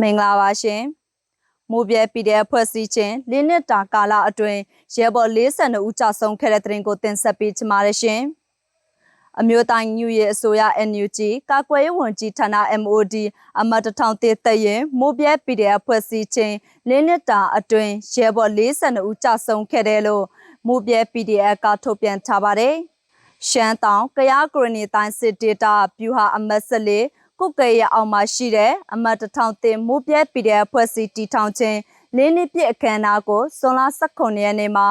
မင်္ဂလာပါရှင်မိုးပြဲ PDF ဖွဲ့စည်းခြင်း၄နှစ်တာကာလအတွင်းရဲဘော်42ဦးကြာဆုံးခဲ့တဲ့တဲ့ရင်ကိုတင်ဆက်ပေးချင်ပါတယ်ရှင်အမျိုးသားညူရဲ့အစိုးရ NUG ကာကွယ်ရေးဝန်ကြီးဌာန MOD အမတ်တထောင်တည်တရင်မိုးပြဲ PDF ဖွဲ့စည်းခြင်း၄နှစ်တာအတွင်းရဲဘော်42ဦးကြာဆုံးခဲ့တယ်လို့မိုးပြဲ PDF ကထုတ်ပြန်ထားပါတယ်ရှမ်းတောင်ကရားကရနီတိုင်းစစ်ဒေတာဗျူဟာအမတ်၁၄ ကုတ်ကဲရအောင်မှာရှိတဲ့အမတ်တထောင်တင်မိုးပြဲ PDF ဖွဲ့စည်းတီထောင်ခြင်းလင်းနှစ်ပြည့်အခမ်းအနားကိုဇွန်လ18ရက်နေ့မှာ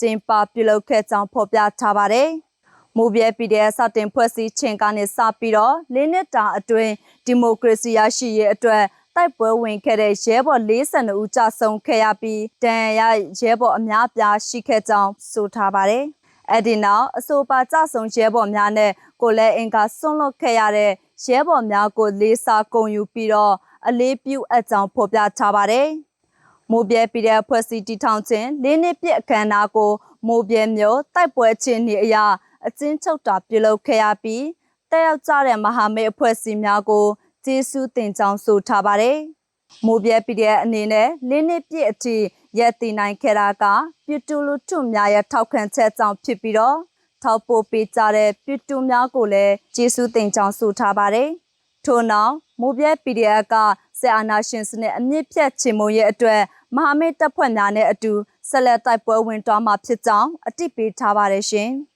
ကျင်းပပြုလုပ်ခဲ့ကြောင်းဖော်ပြထားပါတယ်။မိုးပြဲ PDF စတင်ဖွဲ့စည်းခြင်းကနေစပြီးတော့လင်းနှစ်တာအတွင်းဒီမိုကရေစီရရှိရေးအတွက်တိုက်ပွဲဝင်ခဲ့တဲ့ရဲဘော်42ဦးကြာဆုံးခဲ့ရပြီးတန်ရရဲဘော်အများပြားရှိခဲ့ကြောင်းဆိုထားပါတယ်။အဲ့ဒီနောက်အဆိုပါကြဆုံရဲဘော်များနဲ့ကိုလည်းအင်္ဂါဆွန့်လွတ်ခဲ့ရတဲ့ ရဲဘော်များကိုလေးစားဂုဏ်ယူပြီးတော့အလေးပြုအပ်ကြောင်းဖော်ပြထားပါတယ်။မိုးပြဲပြည်တဲ့ဖွဲ့စည်းတီထောင်ခြင်းလေးနှစ်ပြည့်အခမ်းအနားကိုမိုးပြဲမျိုးတိုက်ပွဲချင်းနေအရာအကျဉ်းချုပ်တာပြုလုပ်ခဲ့ရပြီးတက်ရောက်ကြတဲ့မဟာမိတ်အဖွဲ့အစည်းများကိုကျေးဇူးတင်ကြောင်းဆိုထားပါတယ်။မိုးပြဲပြည်တဲ့အနေနဲ့လေးနှစ်ပြည့်အထိရက်တည်နိုင်ခဲ့တာကပြည်သူလူထုများရဲ့ထောက်ခံချက်ကြောင့်ဖြစ်ပြီးတော့ ထောက်ပို့ပေးကြတဲ့ပြည်သူများကိုလည်းကျေးဇူးတင်ကြောင်းဆိုထားပါတယ်။ထို့နောက်မိုးပြဲ PDF ကဆက်အာနာရှင်စနစ်အမြင့်ဖြတ်ချေမှုရဲ့အတွက်မဟာမိတ်တပ်ဖွဲ့များနဲ့အတူဆက်လက်တိုက်ပွဲဝင်သွားမှာဖြစ်ကြောင်းအတိပေးထားပါတယ်ရှင်။